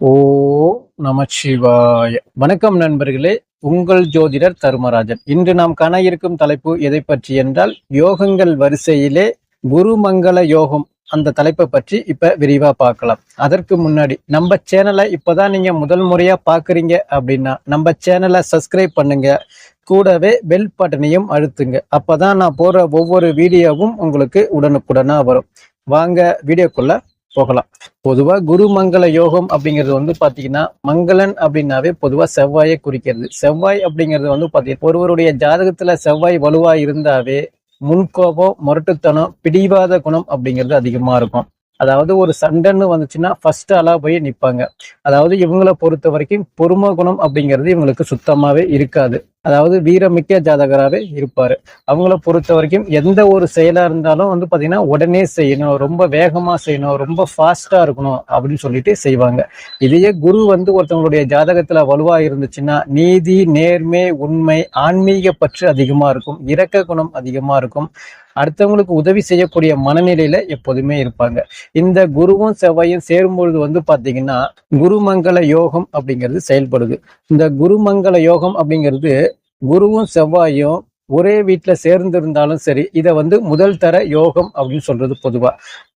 ஓ நமச்சிவாய. வணக்கம் நண்பர்களே உங்கள் ஜோதிடர் தருமராஜன். இன்று நாம் காண இருக்கும் தலைப்பு எதை பற்றி என்றால் யோகங்கள் வரிசையிலே குருமங்கள யோகம். அந்த தலைப்பை பற்றி இப்ப விரிவா பார்க்கலாம். அதற்கு முன்னாடி நம்ம சேனலை இப்பதான் நீங்க முதல் முறையா பாக்குறீங்க அப்படின்னா நம்ம சேனலை சப்ஸ்கிரைப் பண்ணுங்க. கூடவே பெல் பட்டனையும் அழுத்துங்க. அப்பதான் நான் போற ஒவ்வொரு வீடியோவும் உங்களுக்கு உடனுக்குடனா வரும். வாங்க வீடியோக்குள்ள போகலாம். பொதுவா குரு மங்கள யோகம் அப்படிங்கிறது வந்து பாத்தீங்கன்னா மங்களன் அப்படின்னாவே பொதுவா செவ்வாயை குறிக்கிறது. செவ்வாய் அப்படிங்கிறது வந்து பாத்தீங்கன்னா ஒருவருடைய ஜாதகத்துல செவ்வாய் வலுவா இருந்தாவே முன்கோபம் முரட்டுத்தனம் பிடிவாத குணம் அப்படிங்கிறது அதிகமா இருக்கும். அதாவது ஒரு சண்டைன்னு வந்துச்சுன்னா ஃபர்ஸ்ட் ஆளா போய் நிப்பாங்க. அதாவது இவங்களை பொறுத்த வரைக்கும் பொறுமை குணம் அப்படிங்கிறது இவங்களுக்கு சுத்தமாவே இருக்காது. அதாவது வீரமிக்க ஜாதகராகவே இருப்பாரு. அவங்கள பொறுத்த வரைக்கும் எந்த ஒரு செயலா இருந்தாலும் வந்து பாத்தீங்கன்னா உடனே செய்யணும் ரொம்ப வேகமா செய்யணும் ரொம்ப ஃபாஸ்டா இருக்கணும் அப்படின்னு சொல்லிட்டு செய்வாங்க. இதையே குரு வந்து ஒருத்தவங்களுடைய ஜாதகத்துல வலுவா இருந்துச்சுன்னா நீதி நேர்மை உண்மை ஆன்மீக பற்று அதிகமா இருக்கும். இரக்க குணம் அதிகமா இருக்கும். அடுத்தவங்களுக்கு உதவி செய்யக்கூடிய மனநிலையில எப்போதுமே இருப்பாங்க. இந்த குருவும் செவ்வாயும் சேரும் பொழுது வந்து பாத்தீங்கன்னா குருமங்கள யோகம் அப்படிங்கிறது செயல்படுது. இந்த குருமங்கள யோகம் அப்படிங்கிறது குருவும் செவ்வாயும் ஒரே வீட்டுல சேர்ந்து இருந்தாலும் சரி இதை வந்து முதல் தர யோகம் அப்படின்னு சொல்றது பொதுவா.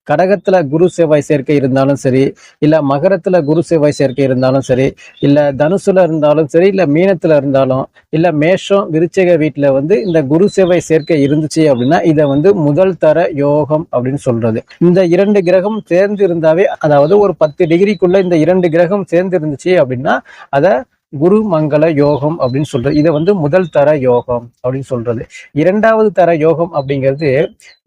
கடகத்துல குரு செவ்வாய் சேர்க்கை இருந்தாலும் சரி இல்ல மகரத்துல குரு செவ்வாய் சேர்க்கை இருந்தாலும் சரி இல்ல தனுசுல இருந்தாலும் சரி இல்ல மீனத்துல இருந்தாலும் இல்ல மேஷம் விருச்சக வீட்டுல வந்து இந்த குரு செவ்வாய் சேர்க்கை இருந்துச்சு அப்படின்னா இதை வந்து முதல் தர யோகம் அப்படின்னு சொல்றது. இந்த இரண்டு கிரகம் சேர்ந்து இருந்தாவே அதாவது ஒரு பத்து டிகிரிக்குள்ள இந்த இரண்டு கிரகம் சேர்ந்து இருந்துச்சு அப்படின்னா அத குரு மங்கள யோகம் அப்படின்னு சொல்றது. இதை வந்து முதல் தர யோகம் அப்படின்னு சொல்றது. இரண்டாவது தர யோகம் அப்படிங்கிறது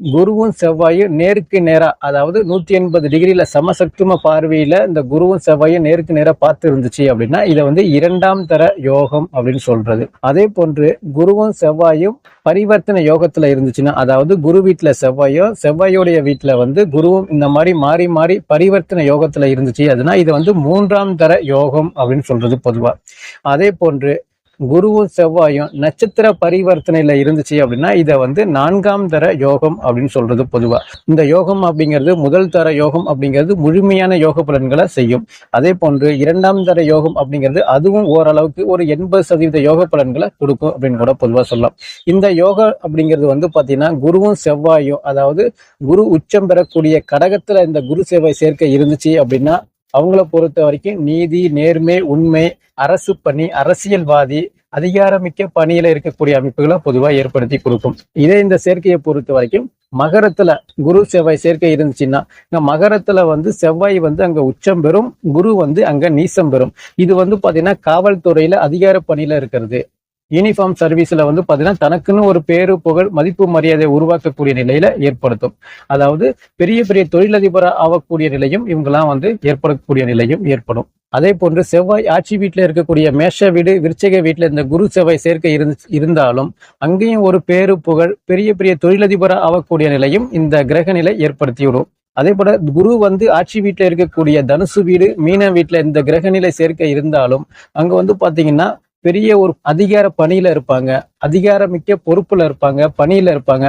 குருவும் செவ்வாயும் நேருக்கு நேராக அதாவது நூற்றி எண்பது டிகிரியில் சமசக்தும பார்வையில் இந்த குருவும் செவ்வாயும் நேருக்கு நேராக பார்த்து இருந்துச்சு அப்படின்னா இதை வந்து இரண்டாம் தர யோகம் அப்படின்னு சொல்றது. அதே போன்று குருவும் செவ்வாயும் பரிவர்த்தனை யோகத்தில் இருந்துச்சுன்னா அதாவது குரு வீட்டில் செவ்வாயும் செவ்வாயோடைய வீட்டில் வந்து குருவும் இந்த மாதிரி மாறி மாறி பரிவர்த்தனை யோகத்தில் இருந்துச்சு அதுனா இது வந்து மூன்றாம் தர யோகம் அப்படின்னு சொல்றது பொதுவாக அதே போன்று குருவும் செவ்வாயும் நட்சத்திர பரிவர்த்தனையில இருந்துச்சு அப்படின்னா இதை வந்து நான்காம் தர யோகம் அப்படின்னு சொல்றது பொதுவா. இந்த யோகம் அப்படிங்கிறது முதல் தர யோகம் அப்படிங்கிறது முழுமையான யோக பலன்களை செய்யும். அதே போன்று இரண்டாம் தர யோகம் அப்படிங்கிறது அதுவும் ஓரளவுக்கு ஒரு எண்பது சதவீத யோக பலன்களை கொடுக்கும் அப்படின்னு கூட பொதுவாக சொல்லலாம். இந்த யோகா அப்படிங்கிறது வந்து பார்த்தீங்கன்னா குருவும் செவ்வாயும் அதாவது குரு உச்சம் பெறக்கூடிய கடகத்தில் இந்த குரு சேவை சேர்க்கை இருந்துச்சு அப்படின்னா அவங்கள பொறுத்த வரைக்கும் நீதி நேர்மை உண்மை அரசு பணி அரசியல்வாதி அதிகாரமிக்க பணியில இருக்கக்கூடிய அமைப்புகளை பொதுவாக ஏற்படுத்தி கொடுக்கும். இதே இந்த சேர்க்கையை பொறுத்த வரைக்கும் மகரத்துல குரு செவ்வாய் சேர்க்கை இருந்துச்சுன்னா இங்க மகரத்துல வந்து செவ்வாய் வந்து அங்க உச்சம் பெறும் குரு வந்து அங்க நீசம் பெறும். இது வந்து பாத்தீங்கன்னா காவல்துறையில அதிகார பணியில இருக்கிறது. யூனிஃபார்ம் சர்வீஸ்ல வந்து பாத்தீங்கன்னா தனக்குன்னு ஒரு பேரு புகழ் மதிப்பு மரியாதை உருவாக்கக்கூடிய நிலையில ஏற்படுத்தும். அதாவது பெரிய பெரிய தொழிலதிபரா ஆகக்கூடிய நிலையும் இவங்கெல்லாம் வந்து ஏற்படக்கூடிய நிலையும் ஏற்படும். அதே போன்று செவ்வாய் ஆட்சி வீட்டில் இருக்கக்கூடிய மேஷ வீடு விருச்சக வீட்டில் இந்த குரு செவ்வாய் சேர்க்கை இருந்தாலும் அங்கேயும் ஒரு பேரு புகழ் பெரிய பெரிய தொழிலதிபரா ஆகக்கூடிய நிலையும் இந்த கிரக நிலை ஏற்படுத்திவிடும். அதே போல குரு வந்து ஆட்சி வீட்டில் இருக்கக்கூடிய தனுசு வீடு மீன வீட்டில் இந்த கிரகநிலை சேர்க்கை இருந்தாலும் அங்க வந்து பாத்தீங்கன்னா பெரிய ஒரு அதிகார பணியில இருப்பாங்க. அதிகாரமிக்க பொறுப்புல இருப்பாங்க பணியில இருப்பாங்க.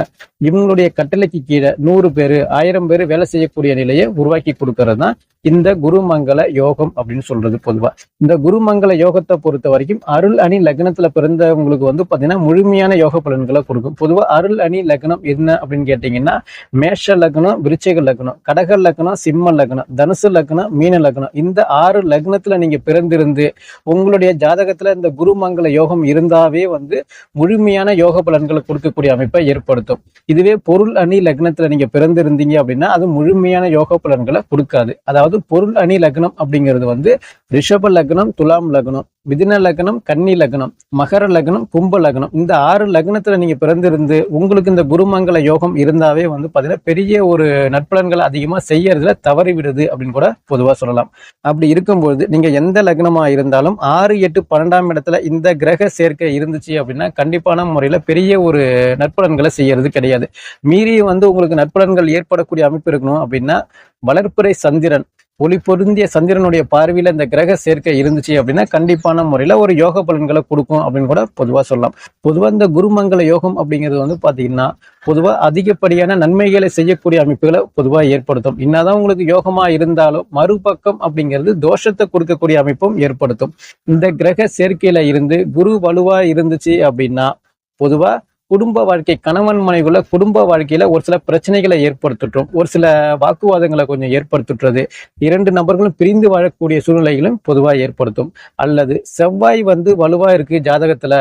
இவங்களுடைய கட்டளைக்கு கீழே நூறு பேரு ஆயிரம் பேர் வேலை செய்யக்கூடிய நிலையை உருவாக்கி கொடுக்கறது தான் இந்த குருமங்கள யோகம் அப்படின்னு சொல்றது பொதுவா. இந்த குருமங்கள யோகத்தை பொறுத்த வரைக்கும் அருள் அணி லக்னத்துல பிறந்தவங்களுக்கு வந்து பாத்தீங்கன்னா முழுமையான யோக பலன்களை கொடுக்கும். பொதுவா அருள் அணி லக்னம் என்ன அப்படின்னு கேட்டீங்கன்னா மேஷ லக்னம் விருச்சிக லக்னம் கடக லக்னம் சிம்ம லக்னம் தனுசு லக்னம் மீன லக்னம். இந்த ஆறு லக்னத்துல நீங்க பிறந்திருந்து உங்களுடைய ஜாதகத்துல இந்த குருமங்கள யோகம் இருந்தாவே வந்து முழுமையான யோக பலன்களை கொடுக்கக்கூடிய அமைப்பை ஏற்படுத்தும். இதுவே பொருள் அணி லக்னத்துல நீங்க பிறந்திருந்தீங்க அப்படின்னா அது முழுமையான யோக பலன்களை கொடுக்காது. அதாவது பொருள் அணி லக்னம் அப்படிங்கிறது வந்து ரிஷப லக்னம் துலாம் லக்னம் மிதின லக்னம் கன்னி லக்னம் மகர லக்னம் கும்ப லக்னம். இந்த ஆறு லக்னத்துல நீங்க பிறந்திருந்து உங்களுக்கு இந்த குருமங்கள யோகம் இருந்தாவே வந்து பாத்தீங்கன்னா பெரிய ஒரு நற்பலன்களை அதிகமா செய்யறதுல தவறி விடுது அப்படின்னு கூட பொதுவா சொல்லலாம். அப்படி இருக்கும்போது நீங்க எந்த லக்னமா இருந்தாலும் ஆறு எட்டு பன்னெண்டாம் இடத்துல இந்த கிரக சேர்க்கை இருந்துச்சு அப்படின்னா கண்டிப்பான முறையில பெரிய ஒரு நற்பலன்களை செய்யறது கிடையாது. மீறி வந்து உங்களுக்கு நற்பலன்கள் ஏற்படக்கூடிய அமைப்பு இருக்கணும் அப்படின்னா வளர்ப்புரை சந்திரன். ஒளி பொருந்திய சந்திரனுடைய பார்வையில இந்த கிரக சேர்க்கை இருந்துச்சு அப்படின்னா கண்டிப்பான முறையில ஒரு யோக பலன்களை கொடுக்கும் அப்படின்னு கூட பொதுவா சொல்லலாம். பொதுவா இந்த குருமங்கல யோகம் அப்படிங்கிறது வந்து பாத்தீங்கன்னா பொதுவா அதிகப்படியான நன்மைகளை செய்யக்கூடிய அமைப்புகளை பொதுவா ஏற்படுத்தும். என்னதான் உங்களுக்கு யோகமா இருந்தாலும் மறுபக்கம் அப்படிங்கிறது தோஷத்தை கொடுக்கக்கூடிய அமைப்பும் ஏற்படுத்தும். இந்த கிரக சேர்க்கையில இருந்து குரு வலுவா இருந்துச்சு அப்படின்னா பொதுவா குடும்ப வாழ்க்கை கணவன் மனைவிக்குள்ள குடும்ப வாழ்க்கையில ஒரு சில பிரச்சனைகளை ஏற்படுத்திட்டோம். ஒரு சில வாக்குவாதங்களை கொஞ்சம் ஏற்படுத்துறது இரண்டு நபர்களும் பிரிந்து வாழக்கூடிய சூழ்நிலைகளும் பொதுவாக ஏற்படுத்தும். அல்லது செவ்வாய் வந்து வலுவா இருக்கு ஜாதகத்துல.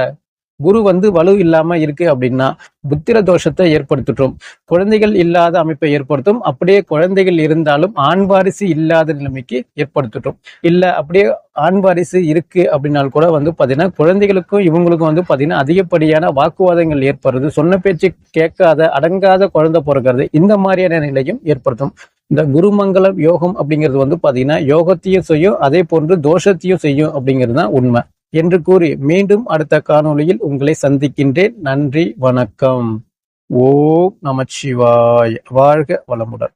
குரு வந்து வலு இல்லாம இருக்கு அப்படின்னா புத்திர தோஷத்தை ஏற்படுத்திட்டோம். குழந்தைகள் இல்லாத அமைப்பை ஏற்படுத்தும். அப்படியே குழந்தைகள் இருந்தாலும் ஆண் வாரிசு இல்லாத நிலைமைக்கு ஏற்படுத்திட்டோம். இல்ல அப்படியே ஆண் வாரிசு இருக்கு அப்படின்னாலும் கூட வந்து பாத்தீங்கன்னா குழந்தைகளுக்கும் இவங்களுக்கும் வந்து பாத்தீங்கன்னா அதிகப்படியான வாக்குவாதங்கள் ஏற்படுறது சொன்ன பேச்சு கேட்காத அடங்காத குழந்தை பிறக்கிறது இந்த மாதிரியான நிலையும் ஏற்படுத்தும். இந்த குருமங்கலம் யோகம் அப்படிங்கிறது வந்து பாத்தீங்கன்னா யோகத்தையும் செய்யும் அதே போன்று தோஷத்தையும் செய்யும் அப்படிங்கிறது தான் உண்மை. என்று கூறி மீண்டும் அடுத்த காணொளியில் உங்களை சந்திக்கின்றேன். நன்றி வணக்கம். ஓம் நமச்சிவாய். வாழ்க வளமுடன்.